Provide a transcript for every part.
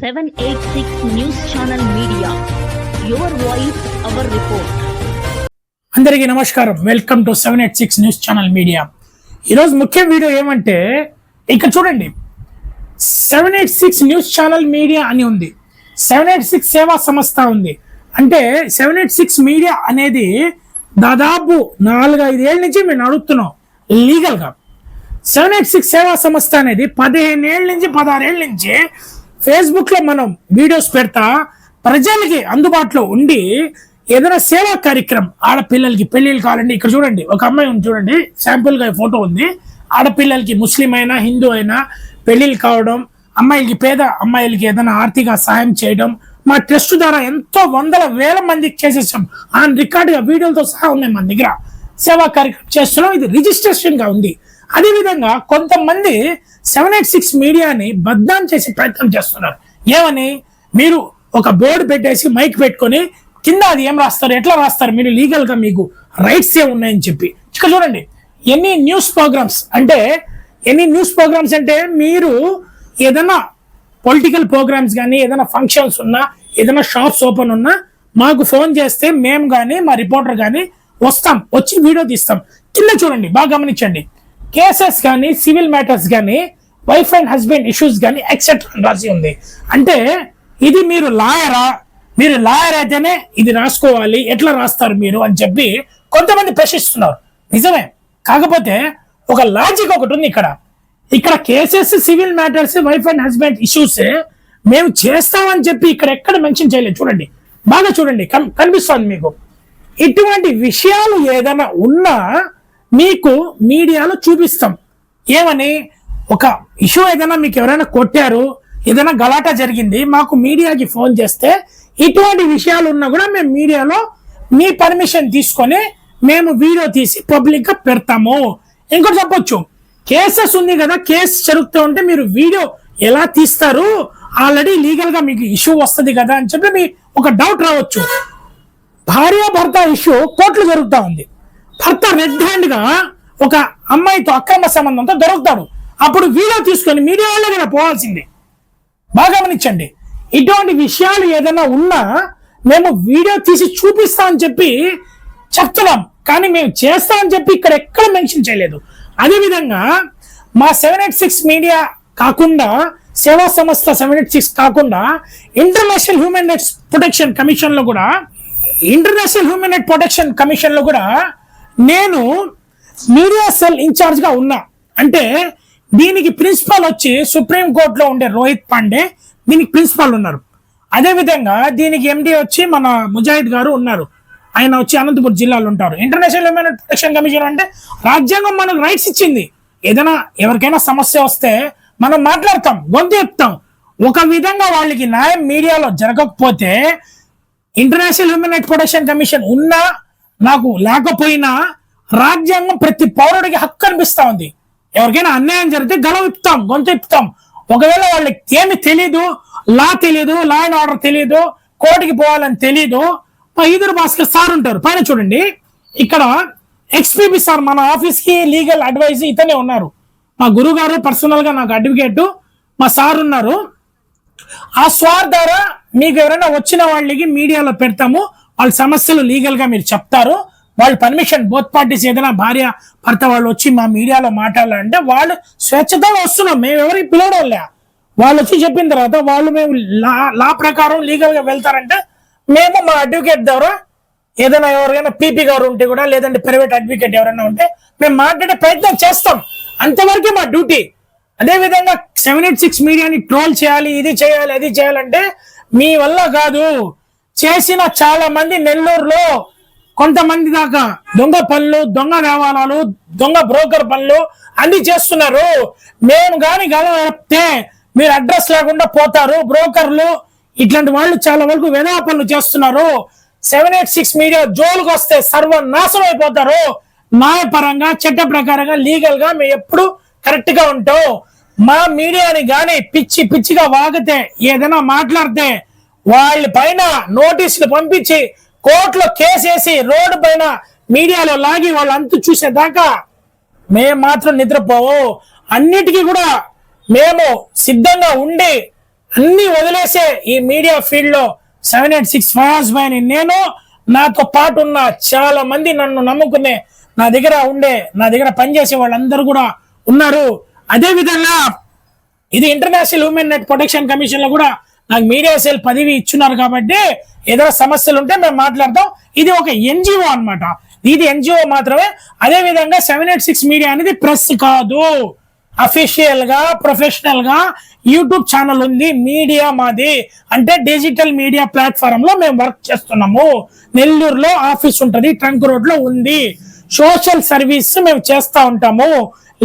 786 news channel media. Your voice our report. అందరికీ నమస్కారం. Welcome to seven eight six news channel media. ఈరోజు ముఖ్య video ఏమంటే ఇక్కడ చూడండి. Seven eight six news channel media అని ఉంది. సెవెన్ ఎయిట్ సిక్స్ సేవా సంస్థ ఉంది. అంటే సెవెన్ ఎయిట్ సిక్స్ మీడియా అనేది దాదాపు నాలుగు ఐదేళ్ళ నుంచి మేము అడుగుతున్నాం లీగల్గా. సెవెన్ ఎయిట్ సిక్స్ సేవా సంస్థ అనేది పదిహేను ఏళ్ళ నుంచి పదహారేళ్ళ నుంచి ఫేస్బుక్లో మనం వీడియోస్ పెడతా ప్రజలకి అందుబాటులో ఉండి ఏదైనా సేవా కార్యక్రమం ఆడపిల్లలకి పెళ్ళిళ్ళు కావాలండి ఇక్కడ చూడండి ఒక అమ్మాయి ఉంది చూడండి శాంపుల్గా ఫోటో ఉంది. ఆడపిల్లలకి ముస్లిం అయినా హిందూ అయినా పెళ్ళిళ్ళు కావడం అమ్మాయిలకి పేద అమ్మాయిలకి ఏదైనా ఆర్థిక సహాయం చేయడం మా ట్రస్ట్ ద్వారా ఎంతో వందల వేల మందికి చేసేసాం. ఆన్ రికార్డుగా వీడియోలతో సహా ఉన్నాయి మన దగ్గర. సేవా కార్యక్రమం చేస్తున్నాం ఇది రిజిస్ట్రేషన్గా ఉంది. అదేవిధంగా కొంతమంది సెవెన్ ఎయిట్ సిక్స్ మీడియాని బద్నాం చేసే ప్రయత్నం చేస్తున్నారు. ఏమని? మీరు ఒక బోర్డు పెట్టేసి మైక్ పెట్టుకొని కింద అది ఏం రాస్తారు ఎట్లా రాస్తారు? మీరు లీగల్గా మీకు రైట్స్ ఏ ఉన్నాయని చెప్పి. ఇక్కడ చూడండి ఎన్ని న్యూస్ ప్రోగ్రామ్స్ అంటే ఎన్ని న్యూస్ ప్రోగ్రామ్స్ అంటే మీరు ఏదైనా పొలిటికల్ ప్రోగ్రామ్స్ కానీ ఏదైనా ఫంక్షన్స్ ఉన్నా ఏదైనా షాప్స్ ఓపెన్ ఉన్నా మాకు ఫోన్ చేస్తే మేము కానీ మా రిపోర్టర్ కానీ వస్తాం వచ్చి వీడియో తీస్తాం. కింద చూడండి బాగా గమనించండి. కేసెస్ కానీ సివిల్ మ్యాటర్స్ కానీ వైఫ్ అండ్ హస్బెండ్ ఇష్యూస్ కానీ ఎక్సెట్రా అని రాసి ఉంది. అంటే ఇది మీరు లాయరా? మీరు లాయర్ అయితేనే ఇది రాసుకోవాలి. ఎట్లా రాస్తారు మీరు అని చెప్పి కొంతమంది ప్రశ్నిస్తున్నారు. నిజమే. కాకపోతే ఒక లాజిక్ ఒకటి ఉంది ఇక్కడ. ఇక్కడ cases civil matters wife and husband issues మేము చేస్తామని చెప్పి ఇక్కడ ఎక్కడ మెన్షన్ చేయలేదు. చూడండి. బాగా చూడండి. కన్- మీకు. ఇటువంటి విషయాలు ఏదైనా ఉన్నా మీకు మీడియాలో చూపిస్తాం. ఏమని? ఒక ఇష్యూ ఏదైనా మీకు ఎవరైనా కొట్టారు ఏదైనా గలాటా జరిగింది మాకు మీడియాకి ఫోన్ చేస్తే ఇటువంటి విషయాలు ఉన్నా కూడా మేము మీడియాలో మీ పర్మిషన్ తీసుకొని మేము వీడియో తీసి పబ్లిక్గా పెడతాము. ఇంకోటి చెప్పొచ్చు. కేసెస్ ఉంది కదా కేసు జరుగుతూ ఉంటే మీరు వీడియో ఎలా తీస్తారు? ఆల్రెడీ లీగల్గా మీకు ఇష్యూ వస్తుంది కదా అని చెప్పి మీ ఒక డౌట్ రావచ్చు. భార్య భర్త ఇష్యూ కోర్టులు జరుగుతూ ఉంది. భర్త రెడ్ హ్యాండ్గా ఒక అమ్మాయితో అక్రమ సంబంధంతో దొరుకుతాడు. అప్పుడు వీడియో తీసుకొని మీడియా వాళ్ళే కదా పోవాల్సిందే. బాగా గమనించండి. ఇటువంటి విషయాలు ఏదైనా ఉన్నా మేము వీడియో తీసి చూపిస్తా అని చెప్పి చెప్తున్నాం. కానీ మేము చేస్తామని చెప్పి ఇక్కడ ఎక్కడ మెన్షన్ చేయలేదు. అదేవిధంగా మా సెవెన్ ఎయిట్ సిక్స్ మీడియా కాకుండా సేవా సంస్థ సెవెన్ ఎయిట్ సిక్స్ కాకుండా ఇంటర్నేషనల్ హ్యూమన్ రైట్స్ ప్రొటెక్షన్ కమిషన్లో కూడా ఇంటర్నేషనల్ హ్యూమన్ రైట్ ప్రొటెక్షన్ కమిషన్లో కూడా నేను మీడియా సెల్ ఇన్ఛార్జ్గా ఉన్నా. అంటే దీనికి ప్రిన్సిపాల్ వచ్చి సుప్రీం కోర్టులో ఉండే రోహిత్ పాండే దీనికి ప్రిన్సిపాల్ ఉన్నారు. అదే విధంగా దీనికి ఎండి వచ్చి మన ముజాహిద్ గారు ఉన్నారు. ఆయన వచ్చి అనంతపురం జిల్లాలో ఉంటారు. ఇంటర్నేషనల్ హ్యూమన్ ప్రొటెక్షన్ కమిషన్ అంటే రాజ్యాంగం మనకు రైట్స్ ఇచ్చింది. ఏదైనా ఎవరికైనా సమస్య వస్తే మనం మాట్లాడతాం గొంతు చెప్తాం. ఒక విధంగా వాళ్ళకి న్యాయం మీడియాలో జరగకపోతే international human right protection commission ఉన్నా నాకు లేకపోయినా రాజ్యాంగం ప్రతి పౌరుడికి హక్కు అనిపిస్తా ఉంది. ఎవరికైనా అన్యాయం జరిగితే గలం ఇప్తాం గొంతు ఇప్పుతాం. ఒకవేళ వాళ్ళకి ఏమి తెలీదు లా తెలీదు లా అండ్ ఆర్డర్ తెలీదు కోర్టుకి పోవాలని తెలీదు ఇద్దరు ఈదురు భాస్కర్ సార్ ఉంటారు. పైన చూడండి. ఇక్కడ ఎక్స్పీబీ సార్ మన ఆఫీస్కి లీగల్ అడ్వైజ్ ఇతనే ఉన్నారు. మా గురువు గారు పర్సనల్గా నాకు అడ్వకేట్ మా సార్ ఉన్నారు. ఆ స్వార్ ద్వారా మీకు ఎవరైనా వచ్చిన వాళ్ళకి మీడియాలో పెడతాము. వాళ్ళ సమస్యలు లీగల్గా మీరు చెప్తారు వాళ్ళు పర్మిషన్ బోత్ పార్టీస్ ఏదైనా భార్య భర్త వాళ్ళు వచ్చి మా మీడియాలో మాట్లాడాలంటే వాళ్ళు స్వేచ్ఛతో వస్తున్నాం. మేము ఎవరికి పిలవడంలే. వాళ్ళు వచ్చి చెప్పిన తర్వాత వాళ్ళు మేము లా లా ప్రకారం లీగల్గా వెళ్తారంటే మేము మా అడ్వకేట్ ద్వారా ఏదైనా ఎవరైనా పీపీ గారు ఉంటే కూడా లేదంటే ప్రైవేట్ అడ్వకేట్ ఎవరైనా ఉంటే మేము మాట్లాడే ప్రయత్నం చేస్తాం. అంతవరకే మా డ్యూటీ అదే విధంగా సెవెన్ ఎయిట్ సిక్స్ మీడియాని ట్రోల్ చేయాలి ఇది చేయాలి అది చేయాలంటే మీ వల్ల కాదు. చేసిన చాలా మంది నెల్లూరులో కొంతమంది దాకా దొంగ పనులు దొంగ వ్యవహారాలు దొంగ బ్రోకర్ పనులు అన్ని చేస్తున్నారు. మేము కానీ గలతే మీరు అడ్రస్ లేకుండా పోతారు. బ్రోకర్లు ఇట్లాంటి వాళ్ళు చాలా వరకు విధవ పనులు చేస్తున్నారు. సెవెన్ ఎయిట్ సిక్స్ మీడియా జోలుకు వస్తే సర్వనాశనం అయిపోతారు. న్యాయపరంగా చట్ట ప్రకారంగా లీగల్గా మేము ఎప్పుడు కరెక్ట్గా ఉంటాం. మా మీడియాని గాని పిచ్చి పిచ్చిగా వాగితే ఏదైనా మాట్లాడితే వాళ్ళ పైన నోటీసులు పంపించి కోర్టులో కేసేసి రోడ్డు పైన మీడియాలో లాగి వాళ్ళు అంతు చూసేదాకా మేము మాత్రం నిద్రపోవు. అన్నిటికీ కూడా మేము సిద్ధంగా ఉండి అన్ని వదిలేసే ఈ మీడియా ఫీల్డ్లో seven eight six finance boy నేను నాతో పాటు ఉన్న చాలా మంది నన్ను నమ్ముకునే నా దగ్గర ఉండే నా దగ్గర పనిచేసే వాళ్ళందరూ కూడా ఉన్నారు. అదే విధంగా ఇది ఇంటర్నేషనల్ ఉమెన్ నెట్ ప్రొటెక్షన్ కమిషన్లో కూడా నాకు మీడియా సెల్ పదవి ఇచ్చున్నారు కాబట్టి ఏదైనా సమస్యలు ఉంటే మేము మాట్లాడతాం. ఇది ఒక ఎన్జిఓ అన్నమాట. ఇది ఎన్జిఓ మాత్రమే. అదే విధంగా సెవెన్ ఎయిట్ సిక్స్ మీడియా అనేది ప్రెస్ కాదు. అఫీషియల్గా ప్రొఫెషనల్గా యూట్యూబ్ ఛానల్ ఉంది మీడియా మాది. అంటే డిజిటల్ మీడియా ప్లాట్ఫామ్లో మేము వర్క్ చేస్తున్నాము. నెల్లూరులో ఆఫీస్ ఉంటుంది ట్రంక్ రోడ్లో ఉంది. సోషల్ సర్వీస్ మేము చేస్తూ ఉంటాము.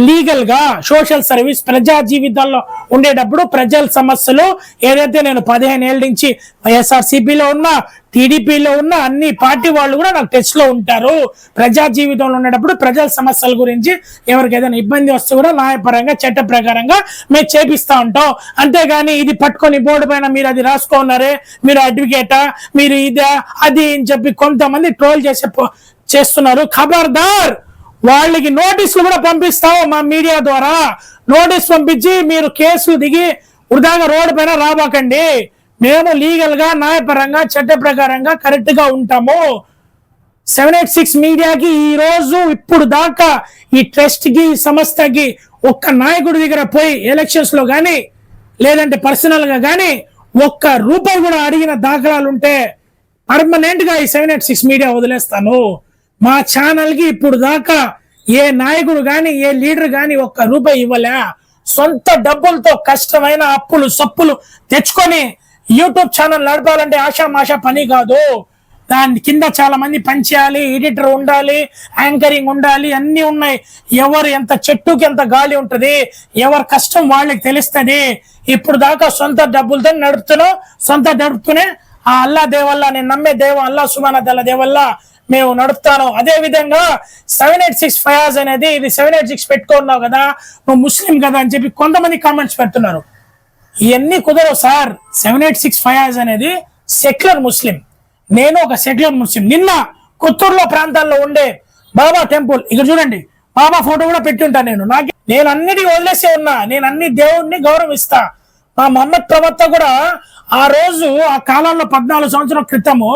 లీగల్గా సోషల్ సర్వీస్ ప్రజా జీవితాల్లో ఉండేటప్పుడు ప్రజల సమస్యలు ఏదైతే నేను పదిహేను ఏళ్ళ నుంచి వైఎస్ఆర్సీపీలో ఉన్నా టీడీపీలో ఉన్న అన్ని పార్టీ వాళ్ళు కూడా నాకు టచ్లో ఉంటారు. ప్రజా జీవితంలో ఉండేటప్పుడు ప్రజల సమస్యల గురించి ఎవరికి ఏదైనా ఇబ్బంది వస్తే కూడా న్యాయపరంగా చట్ట ప్రకారంగా మేము చేపిస్తా ఉంటాం. అంతేగాని ఇది పట్టుకొని బోర్డు పైన మీరు అది రాసుకున్నారే మీరు అడ్వకేటా మీరు ఇదే అది అని చెప్పి కొంతమంది ట్రోల్ చేసే చేస్తున్నారు. ఖబర్దార్! వాళ్ళకి నోటీసులు కూడా పంపిస్తాము మా మీడియా ద్వారా. నోటీస్ పంపించి మీరు కేసులు దిగి వృధాగా రోడ్డు పైన రాబాకండి. మేము లీగల్గా న్యాయపరంగా చట్ట ప్రకారంగా కరెక్ట్గా ఉంటాము. సెవెన్ ఎయిట్ సిక్స్ మీడియాకి ఈ రోజు ఇప్పుడు దాకా ఈ ట్రస్ట్కి ఈ సంస్థకి ఒక్క నాయకుడి దగ్గర పోయి ఎలక్షన్స్లో కానీ లేదంటే పర్సనల్గా కానీ ఒక్క రూపాయి కూడా అడిగిన దాఖలాలు ఉంటే పర్మనెంట్గా ఈ సెవెన్ ఎయిట్ సిక్స్ మీడియా వదిలేస్తాను. మా ఛానల్కి ఇప్పుడు దాకా ఏ నాయకుడు గాని ఏ లీడర్ గాని ఒక్క రూపాయి ఇవ్వలే. సొంత డబ్బులతో కష్టమైన అప్పులు సప్పులు తెచ్చుకొని యూట్యూబ్ ఛానల్ నడపాలంటే ఆషామాషా పని కాదు. దాని కింద చాలా మంది పనిచేయాలి ఎడిటర్ ఉండాలి యాంకరింగ్ ఉండాలి అన్ని ఉన్నాయి. ఎవరు ఎంత చెట్టుకి ఎంత గాలి ఉంటుంది ఎవరి కష్టం వాళ్ళకి తెలుస్తుంది. ఇప్పుడు దాకా సొంత డబ్బులతో నడుపుతున్నావు సొంత నడుపుతూనే ఆ అల్లా దేవల్లా నేను నమ్మే దేవం అల్లా సుమాన దళ దేవల్లా మేము నడుపుతాను. అదే విధంగా సెవెన్ ఎయిట్ సిక్స్ ఫయాజ్ అనేది ఇది సెవెన్ ఎయిట్ సిక్స్ పెట్టుకున్నావు కదా నువ్వు ముస్లిం కదా అని చెప్పి కొంతమంది కామెంట్స్ పెడుతున్నారు. ఇవన్నీ కుదరవు sir. Seven eight six Fayaz అనేది సెక్యులర్ ముస్లిం. నేను ఒక సెక్యులర్ ముస్లిం. నిన్న కొత్తూరులో ప్రాంతాల్లో ఉండే బాబా టెంపుల్ ఇక్కడ చూడండి బాబా ఫోటో కూడా పెట్టి నేను. నాకు నేను అన్నిటి వదిలేసే ఉన్నా. నేను అన్ని దేవుణ్ణి గౌరవిస్తా. మా మహమ్మద్ ప్రవక్త కూడా ఆ రోజు ఆ కాలంలో పద్నాలుగు సంవత్సరాల క్రితము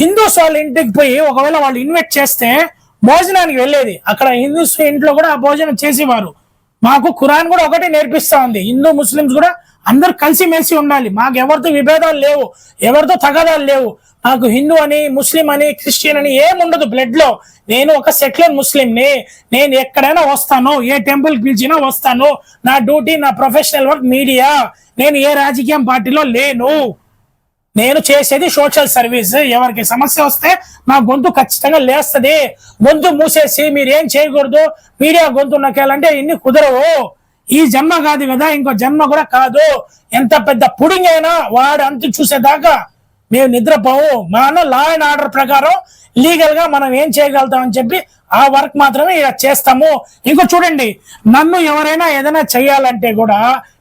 హిందూస్ వాళ్ళ ఇంటికి పోయి ఒకవేళ వాళ్ళు ఇన్వైట్ చేస్తే భోజనానికి వెళ్ళేది. అక్కడ హిందూస్ ఇంట్లో కూడా ఆ భోజనం చేసేవారు. మాకు ఖురాన్ కూడా ఒకటి నేర్పిస్తా ఉంది. హిందూ ముస్లిమ్స్ కూడా అందరు కలిసి మెలిసి ఉండాలి. మాకు ఎవరితో విభేదాలు లేవు. ఎవరితో తగాదాలు లేవు. నాకు హిందూ అని ముస్లిం అని క్రిస్టియన్ అని ఏం ఉండదు బ్లడ్లో నేను ఒక సెక్యులర్ ముస్లింని. నేను ఎక్కడైనా వస్తాను. ఏ టెంపుల్ పిలిచినా వస్తాను. నా డ్యూటీ నా ప్రొఫెషనల్ వర్క్ మీడియా. నేను ఏ రాజకీయం పార్టీలో లేను. నేను చేసేది సోషల్ సర్వీస్ ఎవరికి సమస్య వస్తే నా గొంతు ఖచ్చితంగా లేస్తుంది. గొంతు మూసేసి మీరు ఏం చేయకూడదు? మీడియా గొంతు నొక్కాలంటే ఇన్ని కుదరవు. ఈ జన్మ కాదు కదా ఇంకో జన్మ కూడా కాదు. ఎంత పెద్ద పుడింగ్ అయినా వాడు అంత చూసేదాకా మేము నిద్రపోవు. మన లా అండ్ ఆర్డర్ ప్రకారం లీగల్గా మనం ఏం చేయగలుగుతాం అని చెప్పి ఆ వర్క్ మాత్రమే ఇలా చేస్తాము. ఇంకో చూడండి నన్ను ఎవరైనా ఏదైనా చేయాలంటే కూడా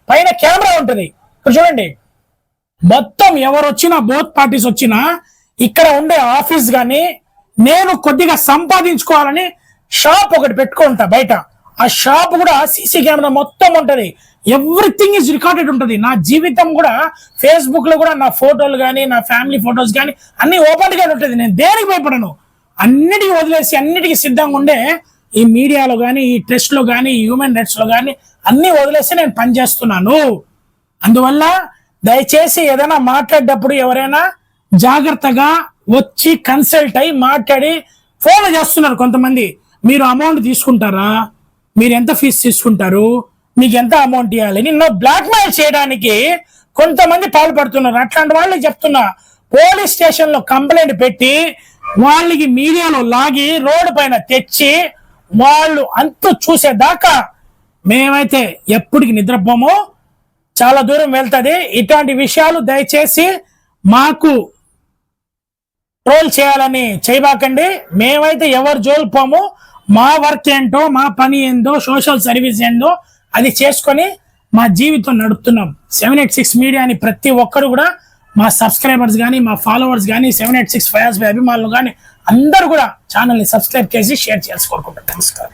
పైన కెమెరా ఉంటుంది. ఇప్పుడు చూడండి. మొత్తం ఎవరు వచ్చినా బోత్ పార్టీస్ వచ్చినా ఇక్కడ ఉండే ఆఫీస్ గాని నేను కొద్దిగా సంపాదించుకోవాలని షాప్ ఒకటి పెట్టుకుంటా బయట. ఆ షాప్ కూడా సీసీ కెమెరా మొత్తం ఉంటది. ఎవ్రీథింగ్ ఇస్ రికార్డెడ్ ఉంటుంది. నా జీవితం కూడా ఫేస్బుక్లో కూడా నా ఫోటోలు కానీ నా ఫ్యామిలీ ఫోటోస్ కానీ అన్ని ఓపెన్గా ఉంటుంది. నేను దేనికి భయపడను? అన్నిటికీ వదిలేసి అన్నిటికీ సిద్ధంగా ఉండే ఈ మీడియాలో కానీ ఈ టెస్ట్లో కానీ హ్యూమన్ రైట్స్లో కానీ అన్ని వదిలేసి నేను పనిచేస్తున్నాను. అందువల్ల దయచేసి ఏదైనా మాట్లాడేటప్పుడు ఎవరైనా జాగ్రత్తగా వచ్చి కన్సల్ట్ అయి మాట్లాడి ఫోన్ చేస్తున్నారు కొంతమంది. మీరు అమౌంట్ తీసుకుంటారా? మీరు ఎంత ఫీజు తీసుకుంటారు? మీకు ఎంత అమౌంట్ ఇవ్వాలి? నిన్ను బ్లాక్మెయిల్ చేయడానికి కొంతమంది పాల్పడుతున్నారు. అట్లాంటి వాళ్ళకి చెప్తున్నా. పోలీస్ స్టేషన్లో కంప్లైంట్ పెట్టి వాళ్ళకి మీడియాలో లాగి రోడ్డు పైన తెచ్చి వాళ్ళు అంత చూసేదాకా మేమైతే ఎప్పటికి నిద్రపోమో. చాలా దూరం వెళ్తుంది. ఇట్లాంటి విషయాలు దయచేసి మాకు ట్రోల్ చేయాలని చేయబాకండి. మేమైతే ఎవరు జోలిపోము. మా వర్క్ ఏంటో మా పని ఏందో సోషల్ సర్వీస్ ఏందో అది చేసుకొని మా జీవితం నడుపుతున్నాం. సెవెన్ ఎయిట్ సిక్స్ మీడియాని ప్రతి ఒక్కరు కూడా మా సబ్స్క్రైబర్స్ కానీ మా ఫాలోవర్స్ కానీ సెవెన్ ఎయిట్ సిక్స్ ఫైవ్ అభిమానులు కానీ అందరూ కూడా ఛానల్ని సబ్స్క్రైబ్ చేసి షేర్ చేయాల్సి నమస్కారం.